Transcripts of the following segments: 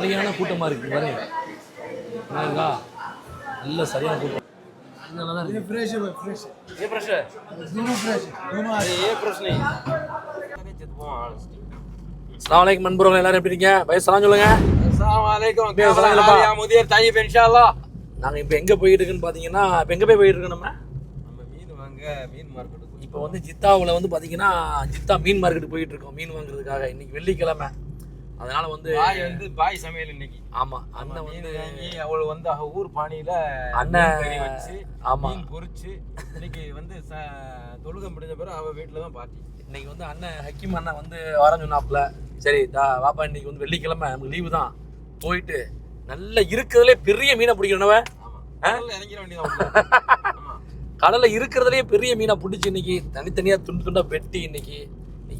சரியான கூட்டமாக இருக்குது வரேன் என்னங்கா நல்ல சரியான கூட்டம். ஏ ஃப்ரெஷ் குரு ஃப்ரெஷ் குரு ஏ ஃப்ரெஷ் நீ? அஸ்ஸலாமு முதியர் தாயிப் இன்ஷா அல்லாஹ் இப்போ எங்க போயிட்டு இருக்குன்னு பாத்தீங்கன்னா இப்போ எங்க போய் போயிட்டு நம்ம? மீன் வாங்க மீன் மார்க்கெட் இப்போ வந்து ஜித்தாவில் வந்து பார்த்தீங்கன்னா ஜித்தா மீன் மார்க்கெட் போயிட்டு மீன் வாங்குறதுக்காக. இன்னைக்கு வெள்ளிக்கிழமை. அதனால வந்து பாய் வந்து பாய் சமையல் இன்னைக்கு. ஆமாம் அண்ணன் வந்து அவள் வந்து ஊர் பாணியில அண்ணன் வச்சு ஆமா. மீன் பொரிச்சு இன்னைக்கு வந்து ச- தொழுகை முடிஞ்ச பிறகு அவ வீட்டுல தான் பார்ட்டி இன்னைக்கு வந்து அண்ணன் ஹக்கீம் அண்ணன் வந்து வரேன்னு சொன்னாப்புல. சரி தா வாப்பா இன்னைக்கு வந்து வெள்ளிக்கிழமை நமக்கு லீவு தான். போயிட்டு நல்ல இருக்கிறதுலே பெரிய மீனை பிடிக்கிறனவ ஆமா. கடல்ல ஆமா. இருக்கிறதுலே பெரிய மீனை பிடிச்சி இன்னைக்கு தனித்தனியா துண்டு துண்டா வெட்டி இன்னைக்கு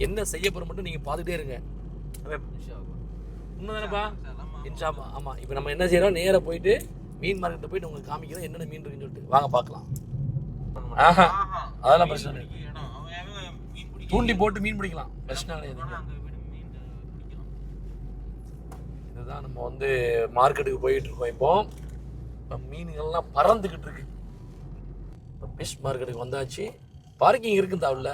என்ன செய்ய மட்டும் நீங்க பார்த்துட்டே இருங்க. உண்மைதானப்பா. இன்ஷாமா ஆமா. இப்போ நம்ம என்ன செய்யறோம் நேரா போயிட்டு மீன் மார்க்கெட்டை போயிட்டு உங்களுக்கு காமிக்கிறோம். என்னென்ன மீன் இருக்குன்னு சொல்லிட்டு. வாங்க பார்க்கலாம். ஆஹா. அதெல்லாம் பிரச்சனை தூண்டி போட்டு மீன் பிடிக்கலாம். பிரச்சனை கிடையாது. இதுதான் நம்ம வந்து மார்க்கெட்டுக்கு போயிட்டு இருக்கோம். இப்போ இப்போ மீன்கள்லாம் பறந்துக்கிட்டு இருக்கு. இப்போ ஃபிஷ் மார்க்கெட்டுக்கு வந்தாச்சு. பார்க்கிங் இருக்கு தாவுல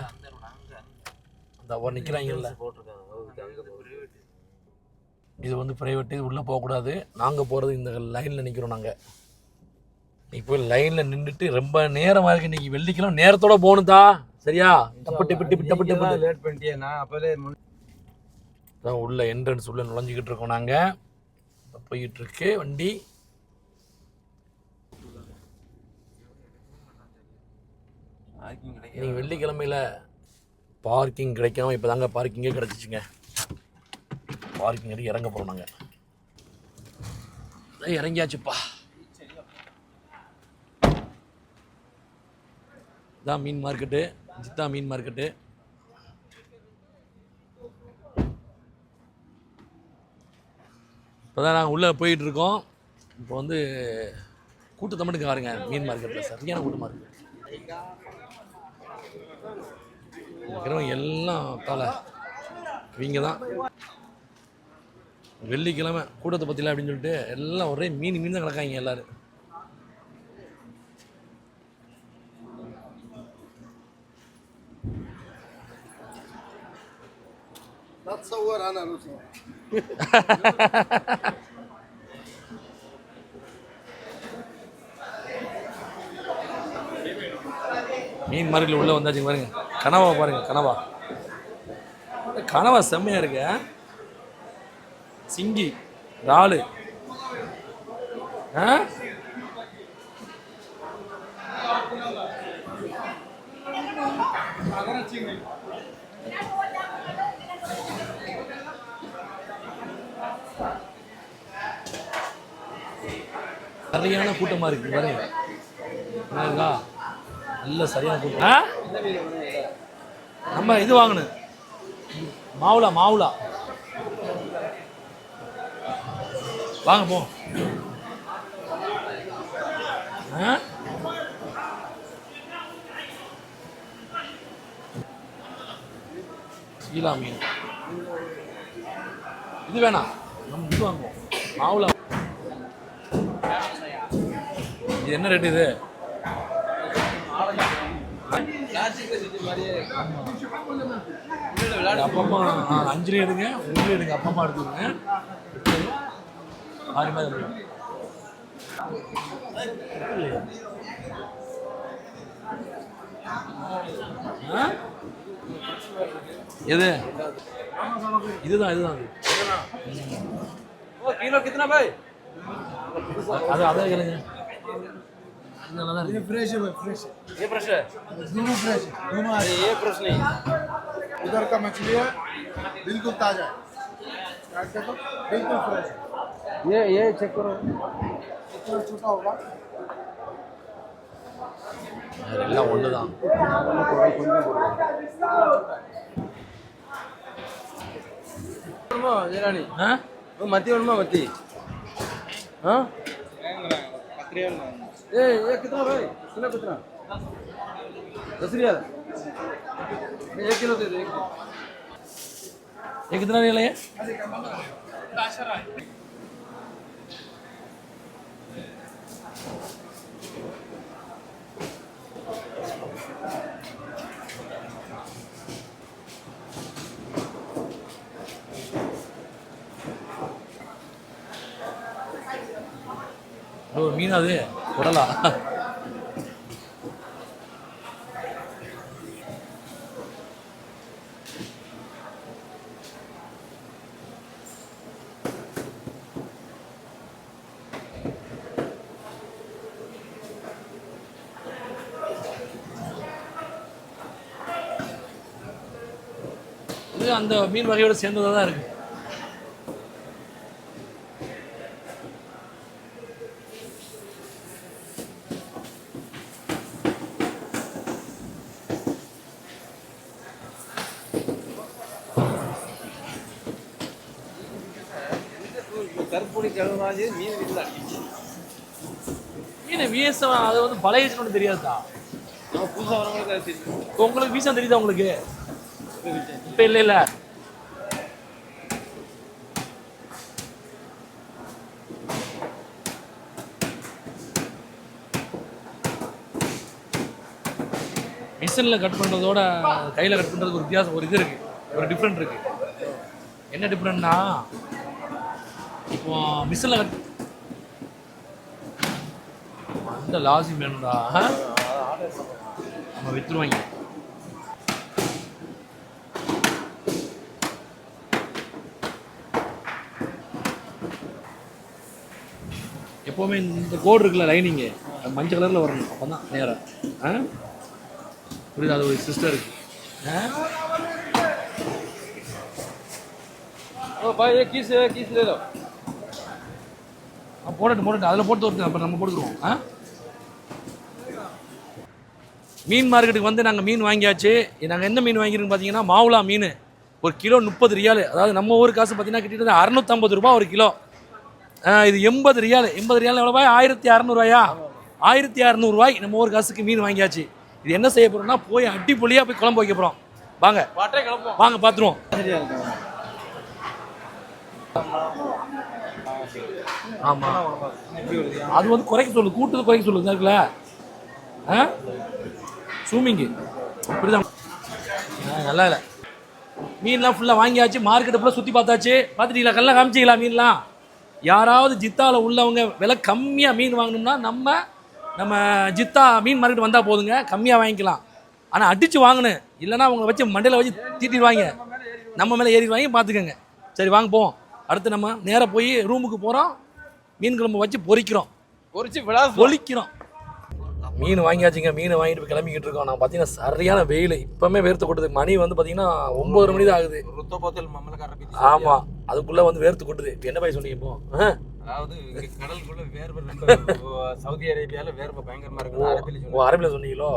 அந்த அவர் நிற்கிறாங்கல்ல இது வந்து ப்ரைவேட் இது உள்ளே போகக்கூடாது. நாங்கள் போகிறது இந்த லைனில் நிற்கிறோம் நாங்கள் இன்னைக்கு போய் லைனில் நின்றுட்டு ரொம்ப நேரமாக இருக்கு. இன்னைக்கு வெள்ளிக்கிழமை நேரத்தோட போகணுதா சரியா? டப்பு டிப்பு டிப்பு லேட் பண்ணிட்டியே. நான் அப்பவே முன் தான் உள்ள என்ட்ரன்ஸ் உள்ள நுழைஞ்சிக்கிட்டு இருக்கோம் நாங்கள் போயிட்டு இருக்கு வண்டி. இன்னைக்கு வெள்ளிக்கிழமையில பார்க்கிங் கிடைக்காம இப்போ தாங்க பார்க்கிங்கே கிடச்சிச்சுங்க. பார்க்கிங் அடி இறங்க போகிறோம் நாங்கள் அதான் இறங்கியாச்சுப்பா. இதான் மீன் மார்க்கெட்டு ஜித்தா மீன் மார்க்கெட்டு. இப்போ தான் நாங்கள் உள்ளே போயிட்டுருக்கோம் இப்போ வந்து கூட்டத்தை மட்டும் பாருங்க மீன் மார்க்கெட்டில் சரியான கூட்டமாக இருக்குது இருக்கிறவங்க எல்லாம் தலை. இவங்க தான் வெள்ளிக்கிழமை கூட்டத்தை பற்றில அப்படின்னு சொல்லிட்டு எல்லாம் ஒரே மீன் மீன் தான் கிடக்காங்க எல்லாரும் لا تصور انا نصور மீன் மார்க்கெட்டில் உள்ளே வந்தாச்சு பாருங்க கனவா பாருங்க கனவா கனவா செம்மையாக இருக்கு ஆ? சிங்கி இறாலு. ஆ? சரியான கூட்டமாக இருக்கு பாருங்க நல்ல சரியான கூட்டம். நம்ம இது வாங்கணும். மாவுளா மாவுளா. வாங்க போ? சீலா மீன். இது வேணாம் நம்ம இது வாங்குவோம். மாவுளா இது என்ன ரேட் இது? அப்பமா அஞ்சு எடுங்க ஒன்று எடுங்க அப்பமா எடுத்துருங்க ஆறு மாதிரி எடுங்க. ஆ? எது இதுதான் இதுதான் அது. ओ किलो कितना भाई அது அதான் கேளுங்க இது நல்லா தான் ये இருக்கு फ्रेश है फ्रेश है ये प्रश्न है दोनों फ्रेश है दोनों आज ये प्रश्न नहीं उधर का मछली है बिल्कुल ताजा है काट के तो बिल्कुल फ्रेश है ये ये चेक करो इतना छोटा होगा எல்லாம் ஒன்று தான் ஜெராணி ஆ மத்தி வேணுமா மத்தி हाँ ये ये कितना भाई किलो कितना दस रियाल एक किलो दे दो एक किलो। ये कितना रियल है ஒரு மீனா அது உடலா? இது அந்த மீன் வகையோட சேர்ந்ததாக தான் இருக்கு. கருப்புடி கிழங்கு மீன் அது வந்து பழையச்சுன்னு தெரியாதா? நம்ம புதுசாக வரவங்களுக்கு உங்களுக்கு வீசம் தெரியுதா உங்களுக்கு? இப்போ இல்லை இல்லை மிஷினில் கட் பண்ணுறதோட கையில் கட் பண்ணுறதுக்கு ஒரு வித்தியாசம் ஒரு இது இருக்குது ஒரு டிஃப்ரெண்ட் இருக்குது என்ன டிஃப்ரெண்ட்னா இப்போ மிஷினில் கட் அந்த லாசி வேணும்டா நம்ம விற்றுருவாங்க எப்போவுமே இந்த கோடு இருக்குல்ல லைனிங்கு மஞ்சள் கலரில் வரணும். அப்போ தான் நேராக ஆ? புரியுது? அது ஒரு சிஸ்டர் போடட்டும் போடட்டும். அதில் போட்டு ஒருத்தர் அப்புறம் நம்ம போட்டுருவோம் ஆ? மீன் மார்க்கெட்டுக்கு வந்து நாங்கள் மீன் வாங்கியாச்சு. நாங்கள் எந்த மீன் வாங்கியிருக்கோம் பார்த்தீங்கன்னா மாவுலா மீன். ஒரு கிலோ முப்பது ரியாலு. அதாவது நம்ம ஊர் காசு பார்த்தீங்கன்னா கிட்டத்தட்ட அறநூற்றம்பது ரூபா ஒரு கிலோ. இது எண்பது ரியால். எண்பது ரியால் எவ்வளோ ரூபாய்? ஆயிரத்தி அறநூறுவாயா? ஆயிரத்தி அறநூறுவாய். நம்ம ஊர் காசுக்கு மீன் வாங்கியாச்சு. இது என்ன செய்ய போகிறோம்னா போய் அடிப்பொலியாக போய் குழம்பு வைக்க போகிறோம் வாங்க. வாங்க பார்த்துருவோம் ஆமாம் அது வந்து குறைக்க சொல்லு. கூட்டுறது குறைக்க சொல்லு. இருக்குல்ல ஆ? சூமிங்கு இப்படிதான். நல்லா இல்லை. மீன்லாம் ஃபுல்லாக வாங்கியாச்சு. மார்க்கெட்டை ஃபுல்லாக சுற்றி பார்த்தாச்சு. பார்த்துட்டீங்களா கல்லாம் காமிச்சிங்களா மீன்லாம்? யாராவது ஜித்தாவில் உள்ளவங்க விலை கம்மியாக மீன் வாங்கணும்னா நம்ம நம்ம ஜித்தா மீன் மார்க்கெட் வந்தால் போதுங்க. கம்மியாக வாங்கிக்கலாம். ஆனால் அடித்து வாங்கணும். இல்லைன்னா அவங்க வச்சு மண்டையில் வச்சு தீட்டிடுவாங்க. நம்ம மேலே ஏறிடுவாங்க பார்த்துக்கோங்க சரி வாங்க போவோம். அடுத்து நம்ம நேராக போய் ரூமுக்கு போகிறோம் மீன் குழம்பு வச்சு பொரிக்கிறோம் பொரிச்சு விடாது பொலிக்கிறோம். மீன் வாங்கியாச்சுங்க மீன் வாங்கிட்டு போய் கிளம்பிக்கிட்டு இருக்கோம். நான் பார்த்தீங்கன்னா சரியான வெயில். இப்போமே வேர்த்து கொட்டுது. மணி வந்து பார்த்தீங்கன்னா ஒம்பது மணி தான் ஆகுது. ஆமாம் அதுக்குள்ளே வந்து வேர்த்து கொட்டுது. என்ன போய் சொன்னீங்க இப்போ? அதாவது கடலுக்குள்ள வேர்வை சவுதி அரேபியால வேர்வை பயங்கரமா இருக்கு அரபியில் சொன்னீங்களோ?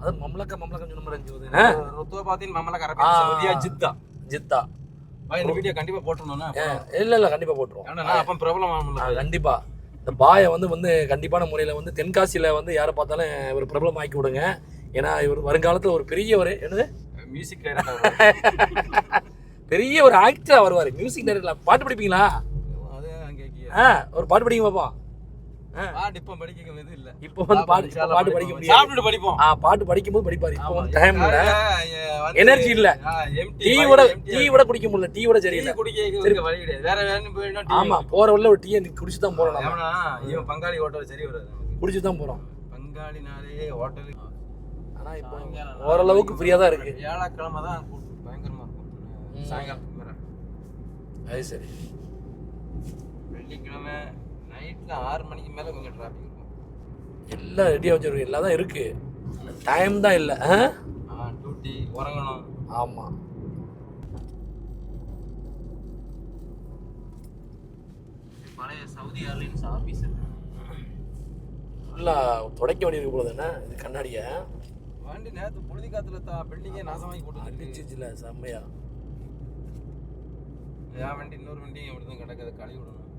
அது மம்லக்கா மம்லக்கா சொன்ன மாதிரி இருந்துச்சு ஆ? ருத்தோ பாத்தின் மம்மல அரபி. சவுதியா ஜித்தா. ஜித்தா. இந்த வீடியோ கண்டிப்பா போட்டுறணும்னா இல்லை இல்லை கண்டிப்பாக போட்டுருவோம். ஏன்னா நான் அப்ப பிரபலம் ஆ, ஆகல கண்டிப்பா. இந்த பாயை வந்து வந்து கண்டிப்பான முறையில் வந்து தென்காசியில் வந்து யாரை பார்த்தாலும் இவர் பிரபலம் ஆக்கி விடுங்க. ஏன்னா இவர் வருங்காலத்தில் ஒரு பெரிய ஒரு என்னது? மியூசிக் பெரிய ஒரு ஆக்டராக வருவார். மியூசிக் டைரக்டர் பாட்டு படிப்பீங்களா? அது அங்க ஆ ஒரு பாட்டு படிக்க பார்ப்போம் இப்ப படிக்க இது இல்ல. இப்போ வந்து பாட்டு பாட்டு படிக்க முடியாது. சாப்பிட்டு படிப்போம். ஆ பாட்டு படிக்கும்போது படிப்பார். இப்போ வந்து டைம் இல்லை. வந்து- எனர்ஜி இல்ல. டீ விட டீ விட குடிக்க முடியல. டீ விட டீ சரியில்லை. குடிக்க வழி கிடையாது. வேற வேணும் போயிடணும் டீ ஆமா போற ஒரு டீயை குடிச்சு தான் போறோம் இவன் பங்காளி ஹோட்டல் சரி வராது. குடிச்சு தான் போறோம். பங்காளினாலே ஹோட்டல். ஆனா இப்போ ஓரளவுக்கு ஃப்ரீயா தான் இருக்கு. வியாழக்கிழமை தான் பயங்கரமா இருக்கும் மேல. அது சரி. நைட்ல ஆறு மணிக்கு மேல கொஞ்சம் டிராஃபிக் இருக்கும். எல்லாம் ரெடியாக வச்சிருக்கு எல்லாம் தான் இருக்கு. டைம் தான் இல்லை ஆ? டியூட்டி உறங்கணும். ஆமா. பழைய சவுதி ஏர்லைன்ஸ் ஆஃபீஸ் ஃபுல்லாக துடைக்க வேண்டியிருக்கு போல தானே இது கண்ணாடியை? வண்டி நேத்து புழுதி காத்துல தான் பில்டிங்கே நாசமாக்கி போட்டு அடிச்சிச்சுல செம்மையா. என் வண்டி இன்னொரு வண்டி அப்படிதான் கிடக்குது கழுவி விடணும்.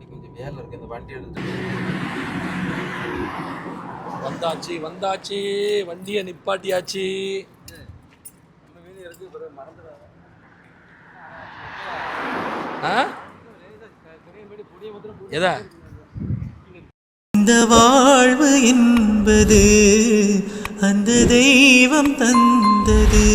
வண்டி கொஞ்சம் வேலை இருக்கு இந்த வண்டி எடுத்து வந்தாச்சு வந்தாச்சு. வண்டியை நிப்பாட்டியாச்சு. எதை? இந்த வாழ்வு என்பது அந்த தெய்வம் தந்தது.